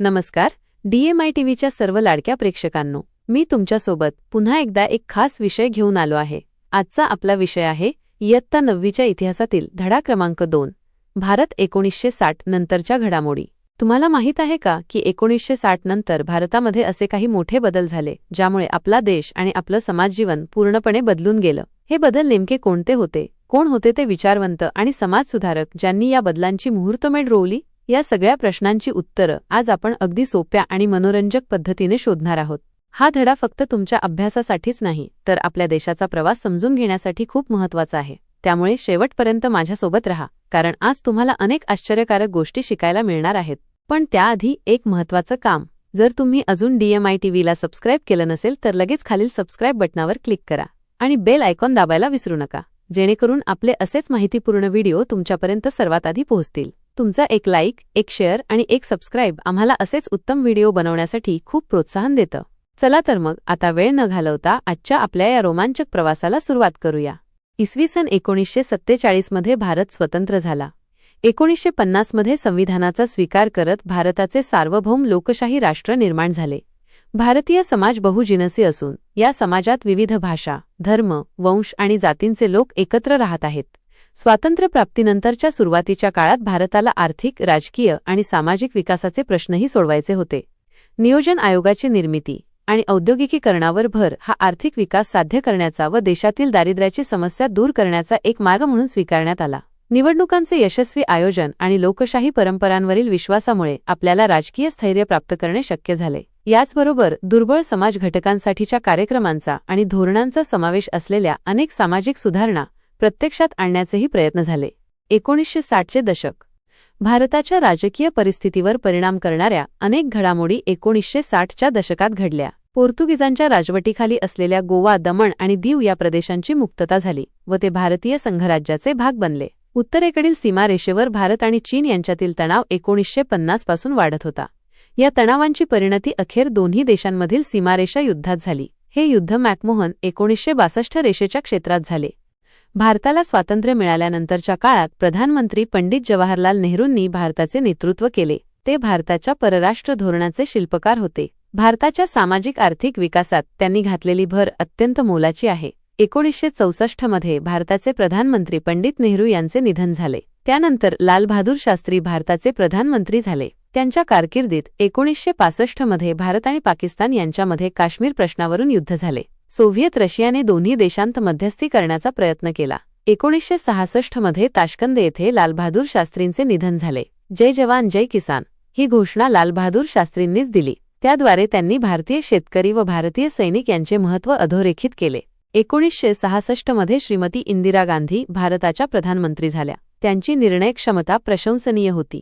नमस्कार. डीएमआय टीव्हीच्या सर्व लाडक्या प्रेक्षकांनो मी तुमच्यासोबत पुन्हा एकदा एक खास विषय घेऊन आलो आहे. आजचा आपला विषय आहे इयत्ता नववीच्या इतिहासातील धडा क्रमांक दोन भारत एकोणीसशे साठ नंतरच्या घडामोडी. तुम्हाला माहीत आहे का की एकोणीसशे साठ नंतर भारतामध्ये असे काही मोठे बदल झाले ज्यामुळे आपला देश आणि आपलं समाजजीवन पूर्णपणे बदलून गेलं? हे बदल नेमके कोणते होते? कोण होते ते विचारवंत आणि समाजसुधारक ज्यांनी या बदलांची मुहूर्तमेढ रोवली? या सगळ्या प्रश्नांची उत्तरं आज आपण अगदी सोप्या आणि मनोरंजक पद्धतीने शोधणार आहोत. हा धडा फक्त तुमच्या अभ्यासासाठीच नाही तर आपल्या देशाचा प्रवास समजून घेण्यासाठी खूप महत्त्वाचा आहे. त्यामुळे शेवटपर्यंत माझ्यासोबत रहा कारण आज तुम्हाला अनेक आश्चर्यकारक गोष्टी शिकायला मिळणार आहेत. पण त्याआधी एक महत्वाचं काम जर तुम्ही अजून डीएमआय टीव्हीला सबस्क्राईब केलं नसेल तर लगेच खालील सबस्क्राईब बटनावर क्लिक करा आणि बेल आयकॉन दाबायला विसरू नका जेणेकरून आपले असेच माहितीपूर्ण व्हिडिओ तुमच्यापर्यंत सर्वात आधी पोहोचतील. तुमचा एक लाईक एक शेअर आणि एक सबस्क्राईब आम्हाला असेच उत्तम व्हिडिओ बनवण्यासाठी खूप प्रोत्साहन देतं. चला तर मग आता वेळ न घालवता आजच्या आपल्या या रोमांचक प्रवासाला सुरुवात करूया. इसवी सन एकोणीसशे सत्तेचाळीसमध्ये भारत स्वतंत्र झाला. एकोणीसशे पन्नासमध्ये संविधानाचा स्वीकार करत भारताचे सार्वभौम लोकशाही राष्ट्र निर्माण झाले. भारतीय समाज बहुजिनसी असून या समाजात विविध भाषा धर्म वंश आणि जातींचे लोक एकत्र राहत आहेत. स्वातंत्र्यप्राप्तीनंतरच्या सुरुवातीच्या काळात भारताला आर्थिक राजकीय आणि सामाजिक विकासाचे प्रश्नही सोडवायचे होते. नियोजन आयोगाची निर्मिती आणि औद्योगिकीकरणावर भर हा आर्थिक विकास साध्य करण्याचा व देशातील दारिद्र्याची समस्या दूर करण्याचा एक मार्ग म्हणून स्वीकारण्यात आला. निवडणुकांचे यशस्वी आयोजन आणि लोकशाही परंपरांवरील विश्वासामुळे आपल्याला राजकीय स्थैर्य प्राप्त करणे शक्य झाले. याचबरोबर दुर्बळ समाज घटकांसाठीच्या कार्यक्रमांचा आणि धोरणांचा समावेश असलेल्या अनेक सामाजिक सुधारणा प्रत्यक्षात आणण्याचेही प्रयत्न झाले. एकोणीसशे साठचे दशक. भारताच्या राजकीय परिस्थितीवर परिणाम करणाऱ्या अनेक घडामोडी एकोणीसशे साठच्या दशकात घडल्या. पोर्तुगीजांच्या राजवटीखाली असलेल्या गोवा दमण आणि दीव या प्रदेशांची मुक्तता झाली व ते भारतीय संघराज्याचे भाग बनले. उत्तरेकडील सीमारेषेवर भारत आणि चीन यांच्यातील तणाव एकोणीसशे पन्नासपासून वाढत होता. या तणावांची परिणती अखेर दोन्ही देशांमधील सीमारेषा युद्धात झाली. हे युद्ध मॅकमोहन एकोणीसशे बासष्ट रेषेच्या क्षेत्रात झाले. भारताला स्वातंत्र्य मिळाल्यानंतरच्या काळात प्रधानमंत्री पंडित जवाहरलाल नेहरूंनी भारताचे नेतृत्व केले. ते भारताच्या परराष्ट्र धोरणाचे शिल्पकार होते. भारताच्या सामाजिक आर्थिक विकासात त्यांनी घातलेली भर अत्यंत मोलाची आहे. एकोणीसशे चौसष्टमध्ये भारताचे प्रधानमंत्री पंडित नेहरू यांचे निधन झाले. त्यानंतर लालबहादूर शास्त्री भारताचे प्रधानमंत्री झाले. त्यांच्या कारकिर्दीत एकोणीसशे पासष्टमध्ये भारत आणि पाकिस्तान यांच्यामध्ये काश्मीर प्रश्नावरून युद्ध झाले. सोव्हिएत रशियाने दोन्ही देशांत मध्यस्थी करण्याचा प्रयत्न केला. एकोणीसशे सहासष्टमध्ये ताशकंद येथे लालबहादूर शास्त्रींचे निधन झाले. जय जवान जय किसान. ही घोषणा लालबहादूर शास्त्रींनीच दिली. त्याद्वारे त्यांनी भारतीय शेतकरी व भारतीय सैनिक यांचे महत्त्व अधोरेखित केले. एकोणीसशे सहासष्टमध्ये श्रीमती इंदिरा गांधी भारताच्या प्रधानमंत्री झाल्या. त्यांची निर्णय क्षमता प्रशंसनीय होती.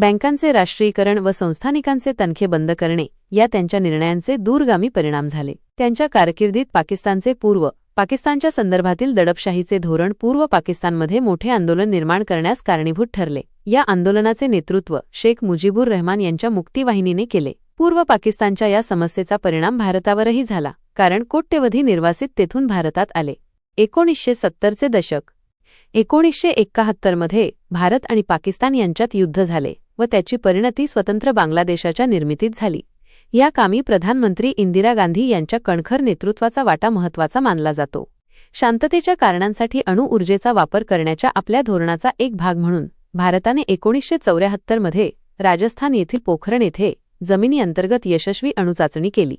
बँकांचे राष्ट्रीयकरण व संस्थानिकांचे तनखे बंद करणे या त्यांच्या निर्णयांचे दूरगामी परिणाम झाले. त्यांच्या कारकिर्दीत पाकिस्तानचे पूर्व पाकिस्तानच्या संदर्भातील दडपशाहीचे धोरण पूर्व पाकिस्तानमध्ये मोठे आंदोलन निर्माण करण्यास कारणीभूत ठरले. या आंदोलनाचे नेतृत्व शेख मुजीबुर रहमान यांच्या मुक्तीवाहिनीने केले. पूर्व पाकिस्तानच्या या समस्येचा परिणाम भारतावरही झाला कारण कोट्यवधी निर्वासित तेथून भारतात आले. एकोणीसशे सत्तरचे दशक एकोणीसशे एक्काहत्तरमध्ये भारत आणि पाकिस्तान यांच्यात युद्ध झाले व त्याची परिणती स्वतंत्र बांगलादेशाच्या निर्मितीत झाली. या कामी प्रधानमंत्री इंदिरा गांधी यांच्या कणखर नेतृत्वाचा वाटा महत्त्वाचा मानला जातो. शांततेच्या कारणांसाठी अणुऊर्जेचा वापर करण्याच्या आपल्या धोरणाचा एक भाग म्हणून भारताने एकोणीसशे चौऱ्याहत्तरमध्ये राजस्थान येथील पोखरण येथे जमिनी अंतर्गत यशस्वी अणुचाचणी केली.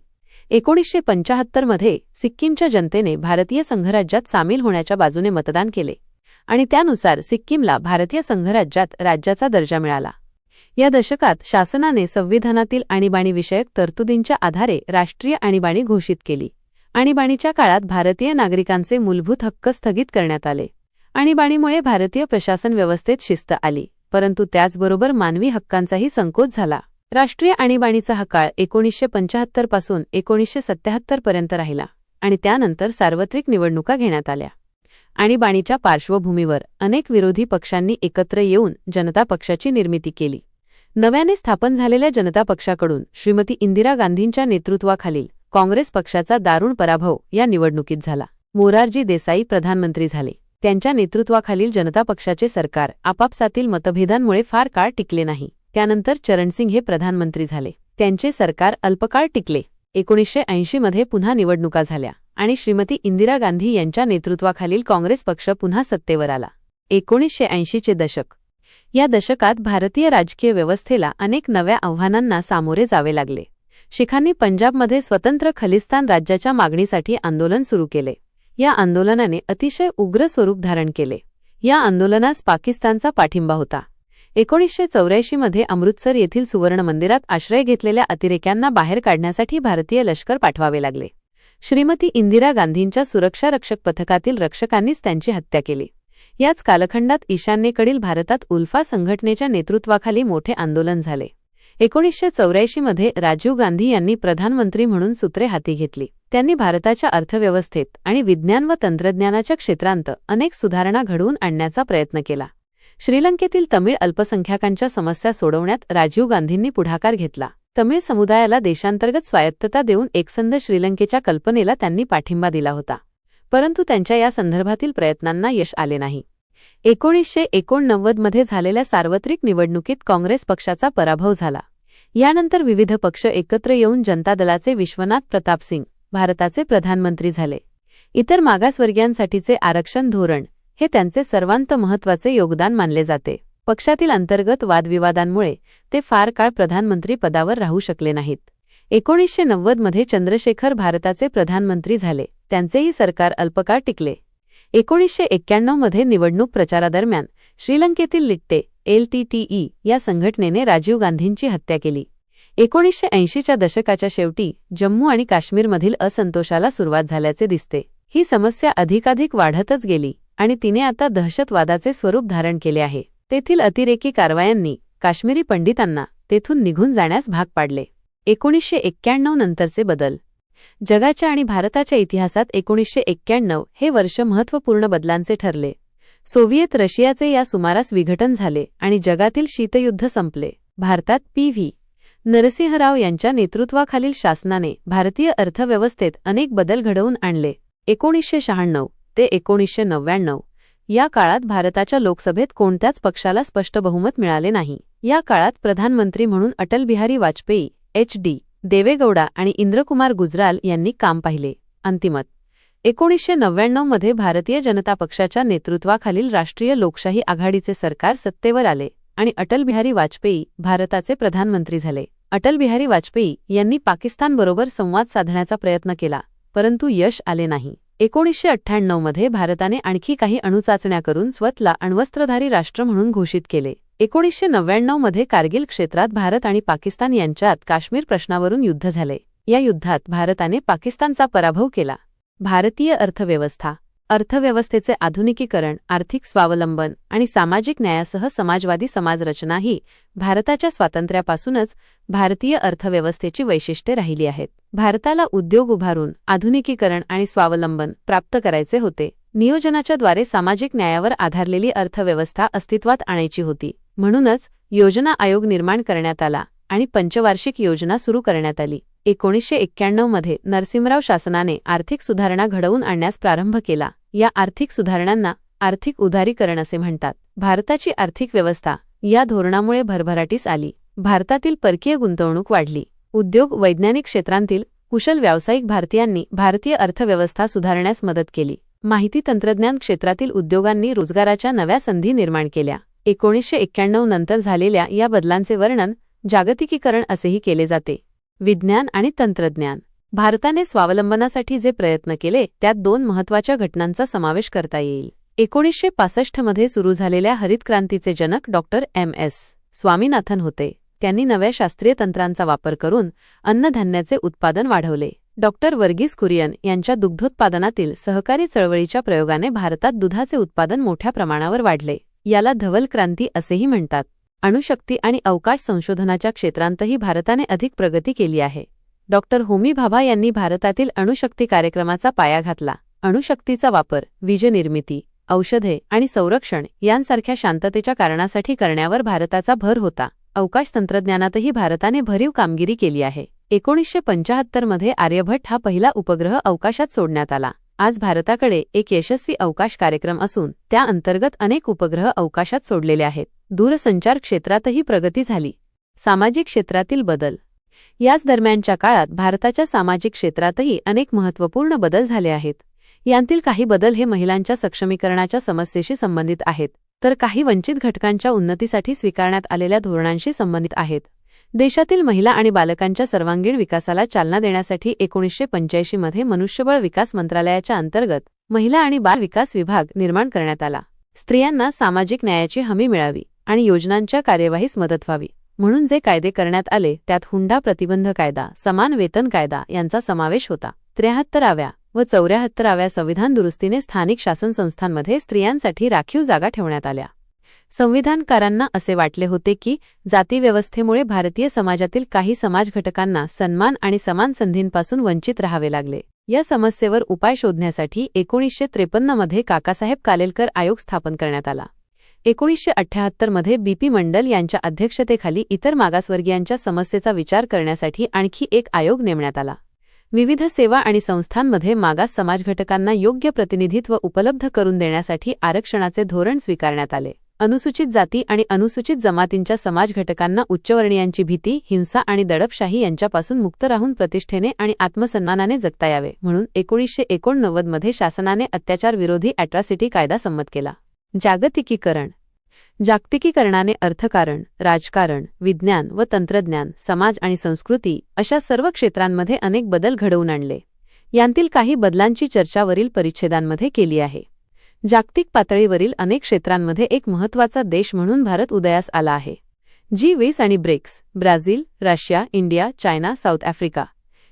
एकोणीसशे पंचाहत्तरमध्ये सिक्कीमच्या जनतेने भारतीय संघराज्यात सामील होण्याच्या बाजूने मतदान केले. आणि त्यानुसार सिक्कीमला भारतीय संघराज्यात राज्याचा दर्जा मिळाला. या दशकात शासनाने संविधानातील आणीबाणीविषयक तरतुदींच्या आधारे राष्ट्रीय आणीबाणी घोषित केली. आणीबाणीच्या काळात भारतीय नागरिकांचे मूलभूत हक्क स्थगित करण्यात आले. आणीबाणीमुळे भारतीय प्रशासन व्यवस्थेत शिस्त आली परंतु त्याचबरोबर मानवी हक्कांचाही संकोच झाला. राष्ट्रीय आणीबाणीचा हा काळ एकोणीसशे पंचाहत्तरपासून एकोणीसशे सत्याहत्तर पर्यंत राहिला आणि त्यानंतर सार्वत्रिक निवडणुका घेण्यात आल्या. आणीबाणीच्या पार्श्वभूमीवर अनेक विरोधी पक्षांनी एकत्र येऊन जनता पक्षाची निर्मिती केली. नव्याने स्थापन झालेल्या जनता पक्षाकडून श्रीमती इंदिरा गांधींच्या नेतृत्वाखालील काँग्रेस पक्षाचा दारुण पराभव या निवडणुकीत झाला. मोरारजी देसाई प्रधानमंत्री झाले. त्यांच्या नेतृत्वाखालील जनता पक्षाचे सरकार आपापसातील मतभेदांमुळे फार काळ टिकले नाही. त्यानंतर चरणसिंग हे प्रधानमंत्री झाले. त्यांचे सरकार अल्पकाळ टिकले. एकोणीसशे ऐंशीमध्ये पुन्हा निवडणुका झाल्या. आणि श्रीमती इंदिरा गांधी यांच्या नेतृत्वाखालील काँग्रेस पक्ष पुन्हा सत्तेवर आला. एकोणीसशे ऐंशीचे दशक. या दशकात भारतीय राजकीय व्यवस्थेला अनेक नव्या आव्हानांना सामोरे जावे लागले. शिखांनी पंजाबमध्ये स्वतंत्र खलिस्तान राज्याच्या मागणीसाठी आंदोलन सुरू केले. या आंदोलनाने अतिशय उग्र स्वरूप धारण केले. या आंदोलनास पाकिस्तानचा पाठिंबा होता. एकोणीसशे चौऱ्याऐंशीमध्ये अमृतसर येथील सुवर्ण मंदिरात आश्रय घेतलेल्या अतिरेक्यांना बाहेर काढण्यासाठी भारतीय लष्कर पाठवावे लागले. श्रीमती इंदिरा गांधींच्या सुरक्षा रक्षक पथकातील रक्षकांनीच त्यांची हत्या केली. याच कालखंडात ईशान्येकडील भारतात उल्फा संघटनेच्या नेतृत्वाखाली मोठे आंदोलन झाले. एकोणीसशे चौऱ्याऐंशीमध्ये राजीव गांधी यांनी प्रधानमंत्री म्हणून सूत्रे हाती घेतली. त्यांनी भारताच्या अर्थव्यवस्थेत आणि विज्ञान व तंत्रज्ञानाच्या क्षेत्रांत अनेक सुधारणा घडवून आणण्याचा प्रयत्न केला. श्रीलंकेतील तमिळ अल्पसंख्याकांच्या समस्या सोडवण्यात राजीव गांधींनी पुढाकार घेतला. तमिळ समुदायाला देशांतर्गत स्वायत्तता देऊन एकसंध श्रीलंकेच्या कल्पनेला त्यांनी पाठिंबा दिला होता. परंतु त्यांच्या या संदर्भातील प्रयत्नांना यश आले नाही. एकोणीसशे एकोणनव्वदमध्ये झालेल्या सार्वत्रिक निवडणुकीत काँग्रेस पक्षाचा पराभव झाला. यानंतर विविध पक्ष एकत्र येऊन जनता दलाचे विश्वनाथ प्रताप सिंग भारताचे प्रधानमंत्री झाले. इतर मागासवर्गीयांसाठीचे आरक्षण धोरण हे त्यांचे सर्वांत महत्त्वाचे योगदान मानले जाते. पक्षातील अंतर्गत वादविवादांमुळे ते फार काळ प्रधानमंत्री पदावर राहू शकले नाहीत. एकोणीसशे नव्वदमध्ये चंद्रशेखर भारताचे प्रधानमंत्री झाले त्यांचेही सरकार अल्पकाळ टिकले. एकोणीसशे एक्क्याण्णवमध्ये निवडणूक प्रचारादरम्यान श्रीलंकेतील लिट्टे एलटीटीई या संघटनेने राजीव गांधींची हत्या केली. एकोणीसशे ऐंशीच्या दशकाच्या शेवटी जम्मू आणि काश्मीरमधील असंतोषाला सुरुवात झाल्याचे दिसते. ही समस्या अधिकाधिक वाढतच गेली आणि तिने आता दहशतवादाचे स्वरूप धारण केले आहे. तेथील अतिरेकी कारवायांनी काश्मीरी पंडितांना तेथून निघून जाण्यास भाग पाडले. एकोणीसशे एक्क्याण्णव नंतरचे बदल. जगाच्या आणि भारताच्या इतिहासात एकोणीसशे एक्क्याण्णव हे वर्ष महत्त्वपूर्ण बदलांचे ठरले. सोव्हिएत रशियाचे या सुमारास विघटन झाले आणि जगातील शीतयुद्ध संपले. भारतात पी. व्ही. नरसिंहराव यांच्या नेतृत्वाखालील शासनाने भारतीय अर्थव्यवस्थेत अनेक बदल घडवून आणले. एकोणीसशे शहाण्णव ते एकोणीसशे नव्याण्णव या काळात भारताच्या लोकसभेत कोणत्याच पक्षाला स्पष्ट बहुमत मिळाले नाही. या काळात प्रधानमंत्री म्हणून अटल बिहारी वाजपेयी एच डी देवेगौडा आणि इंद्रकुमार गुजराल यांनी काम पाहिले. अंतिमत एकोणीसशे नव्याण्णवमध्ये भारतीय जनता पक्षाच्या नेतृत्वाखालील राष्ट्रीय लोकशाही आघाडीचे सरकार सत्तेवर आले आणि अटल बिहारी वाजपेयी भारताचे प्रधानमंत्री झाले. अटल बिहारी वाजपेयी यांनी पाकिस्तानबरोबर संवाद साधण्याचा प्रयत्न केला परंतु यश आले नाही. एकोणीसशे अठ्ठ्याण्णवमध्ये भारताने आणखी काही अणुचाचण्या करून स्वतला अण्वस्त्रधारी राष्ट्र म्हणून घोषित केले. एकोणीसशे नव्याण्णवमध्ये कारगिल क्षेत्रात भारत आणि पाकिस्तान यांच्यात काश्मीर प्रश्नावरून युद्ध झाले. या युद्धात भारताने पाकिस्तानचा पराभव केला. भारतीय अर्थव्यवस्था अर्थव्यवस्थेचे आधुनिकीकरण आर्थिक स्वावलंबन आणि सामाजिक न्यायासह समाजवादी समाजरचना ही भारताच्या स्वातंत्र्यापासूनच भारतीय अर्थव्यवस्थेची वैशिष्ट्ये राहिली आहेत. भारताला उद्योग उभारून आधुनिकीकरण आणि स्वावलंबन प्राप्त करायचे होते. नियोजनाच्या द्वारे सामाजिक न्यायावर आधारलेली अर्थव्यवस्था अस्तित्वात आणायची होती. म्हणूनच योजना आयोग निर्माण करण्यात आला. आणि पंचवार्षिक योजना सुरू करण्यात आली. एकोणीसशे एक्क्याण्णवमध्ये नरसिंहराव शासनाने आर्थिक सुधारणा घडवून आणण्यास प्रारंभ केला. या आर्थिक सुधारणांना आर्थिक उदारीकरण असे म्हणतात. भारताची आर्थिक व्यवस्था या धोरणामुळे भरभराटीस आली. भारतातील परकीय गुंतवणूक वाढली. उद्योग वैज्ञानिक क्षेत्रांतील कुशल व्यावसायिक भारतीयांनी भारतीय अर्थव्यवस्था सुधारण्यास मदत केली. माहिती तंत्रज्ञान क्षेत्रातील उद्योगांनी रोजगाराच्या नव्या संधी निर्माण केल्या. एकोणीसशे एक्क्याण्णव नंतर झालेल्या या बदलांचे वर्णन जागतिकीकरण असेही केले जाते. विज्ञान आणि तंत्रज्ञान. भारताने स्वावलंबनासाठी जे प्रयत्न केले त्यात दोन महत्त्वाच्या घटनांचा समावेश करता येईल. एकोणीसशे पासष्टमध्ये सुरू झालेल्या हरित क्रांतीचे जनक डॉक्टर एम. एस. स्वामीनाथन होते. त्यांनी नव्या शास्त्रीय तंत्रांचा वापर करून अन्नधान्याचे उत्पादन वाढवले. डॉक्टर वर्गीस कुरियन यांच्या दुग्धोत्पादनातील सहकारी चळवळीच्या प्रयोगाने भारतात दुधाचे उत्पादन मोठ्या प्रमाणावर वाढले. याला धवल क्रांती असेही म्हणतात. अणुशक्ती आणि अवकाश संशोधनाच्या क्षेत्रांतही भारताने अधिक प्रगती केली आहे. डॉक्टर होमी भाभा यांनी भारतातील अणुशक्ती कार्यक्रमाचा पाया घातला. अणुशक्तीचा वापर वीजनिर्मिती औषधे आणि संरक्षण यांसारख्या शांततेच्या कारणासाठी करण्यावर भारताचा भर होता. अवकाश तंत्रज्ञानातही भारताने भरीव कामगिरी केली आहे. एकोणीसशे पंचाहत्तरमध्ये आर्यभट्ट हा पहिला उपग्रह अवकाशात सोडण्यात आला. आज भारताकडे एक यशस्वी अवकाश कार्यक्रम असून त्या अंतर्गत अनेक उपग्रह अवकाशात सोडलेले आहेत. दूरसंचार क्षेत्रातही प्रगती झाली. सामाजिक क्षेत्रातील बदल. याच दरम्यानच्या काळात भारताच्या सामाजिक क्षेत्रातही अनेक महत्त्वपूर्ण बदल झाले आहेत. यांतील काही बदल हे महिलांच्या सक्षमीकरणाच्या समस्येशी संबंधित आहेत तर काही वंचित घटकांच्या उन्नतीसाठी स्वीकारण्यात आलेल्या धोरणांशी संबंधित आहेत. देशातील महिला आणि बालकांच्या सर्वांगीण विकासाला चालना देण्यासाठी एकोणीसशे पंच्याऐंशीमध्ये मनुष्यबळ विकास मंत्रालयाच्या अंतर्गत महिला आणि बाल विकास विभाग निर्माण करण्यात आला. स्त्रियांना सामाजिक न्यायाची हमी मिळावी. आणि योजनांच्या कार्यवाहीस मदत व्हावी. म्हणून जे कायदे करण्यात आले त्यात हुंडा प्रतिबंध कायदा समान वेतन कायदा यांचा समावेश होता. त्र्याहत्तराव्या व चौऱ्याहत्तराव्या संविधान दुरुस्तीने स्थानिक शासन संस्थांमध्ये स्त्रियांसाठी राखीव जागा ठेवण्यात आल्या. संविधानकारांना असे वाटले होते की जातीव्यवस्थेमुळे भारतीय समाजातील काही समाज घटकांना सन्मान आणि समान संधींपासून वंचित राहावे लागले. या समस्येवर उपाय शोधण्यासाठी एकोणीसशे त्रेपन्नमध्ये काकासाहेब कालेलकर आयोग स्थापन करण्यात आला. एकोणीसशे अठ्ठ्याहत्तरमध्ये बीपी मंडल यांच्या अध्यक्षतेखाली इतर मागासवर्गीयांच्या समस्येचा विचार करण्यासाठी आणखी एक आयोग नेमण्यात आला. विविध सेवा आणि संस्थांमध्ये मागास समाजघटकांना योग्य प्रतिनिधित्व उपलब्ध करून देण्यासाठी आरक्षणाचे धोरण स्वीकारण्यात आले. अनुसूचित जाती आणि अनुसूचित जमातींच्या समाजघटकांना उच्चवर्णीयांची भीती हिंसा आणि दडपशाही यांच्यापासून मुक्त राहून प्रतिष्ठेने आणि आत्मसन्मानाने जगता यावे म्हणून एकोणीसशे एकोणनव्वदमध्ये शासनाने अत्याचार विरोधी अॅट्रॉसिटी कायदा संमत केला. जागतिकीकरण. जागतिकीकरणाने अर्थकारण राजकारण विज्ञान व तंत्रज्ञान समाज आणि संस्कृती अशा सर्व क्षेत्रांमध्ये अनेक बदल घडवून आणले. यांतील काही बदलांची चर्चा वरील परिच्छेदांमध्ये केली आहे. जागतिक पातळीवरील अनेक क्षेत्रांमध्ये एक महत्त्वाचा देश म्हणून भारत उदयास आला आहे. जी वीस आणि BRICS Brazil Russia India China South Africa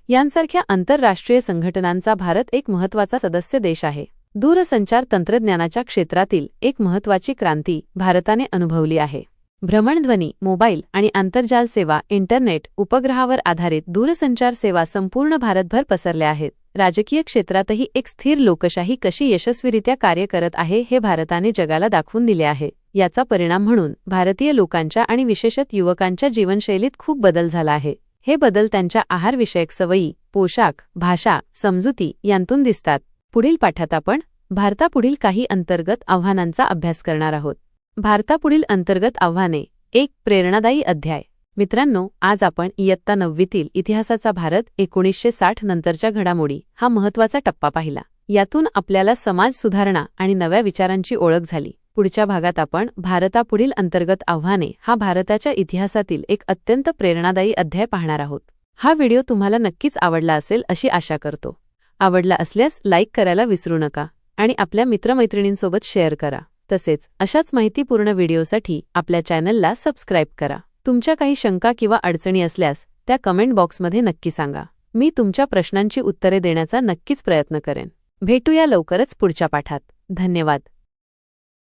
यांसारख्या आंतरराष्ट्रीय संघटनांचा भारत एक महत्त्वाचा सदस्य देश आहे. दूरसंचार तंत्रज्ञानाच्या क्षेत्रातील एक महत्त्वाची क्रांती भारताने अनुभवली आहे. भ्रमणध्वनी मोबाईल आणि आंतरजाल सेवा इंटरनेट उपग्रहावर आधारित दूरसंचार सेवा संपूर्ण भारतभर पसरल्या आहेत. राजकीय क्षेत्रातही एक स्थिर लोकशाही कशी यशस्वीरित्या कार्य करत आहे हे भारताने जगाला दाखवून दिले आहे. याचा परिणाम म्हणून भारतीय लोकांच्या आणि विशेषत युवकांच्या जीवनशैलीत खूप बदल झाला आहे. हे बदल त्यांच्या आहारविषयक सवयी पोशाख भाषा समजुती यांतून दिसतात. पुढील पाठात आपण भारतापुढील काही अंतर्गत आव्हानांचा अभ्यास करणार आहोत. भारतापुढील अंतर्गत आव्हाने एक प्रेरणादायी अध्याय. मित्रांनो आज आपण इयत्ता नववीतील इतिहासाचा भारत एकोणीसशे साठ नंतरच्या घडामोडी हा महत्त्वाचा टप्पा पाहिला. यातून आपल्याला समाज सुधारणा आणि नव्या विचारांची ओळख झाली. पुढच्या भागात आपण भारतापुढील अंतर्गत आव्हाने हा भारताच्या इतिहासातील एक अत्यंत प्रेरणादायी अध्याय पाहणार आहोत. हा व्हिडिओ तुम्हाला नक्कीच आवडला असेल अशी आशा करतो. आवडला असल्यास लाईक करायला विसरू नका आणि आपल्या मित्रमैत्रिणींसोबत शेअर करा. तसेच अशाच माहितीपूर्ण व्हिडिओसाठी आपल्या चॅनलला सबस्क्राईब करा. तुमच्या काही शंका किंवा अडचणी असल्यास त्या कमेंट बॉक्समध्ये नक्की सांगा. मी तुमच्या प्रश्नांची उत्तरे देण्याचा नक्कीच प्रयत्न करेन. भेटूया लवकरच पुढच्या पाठात. धन्यवाद.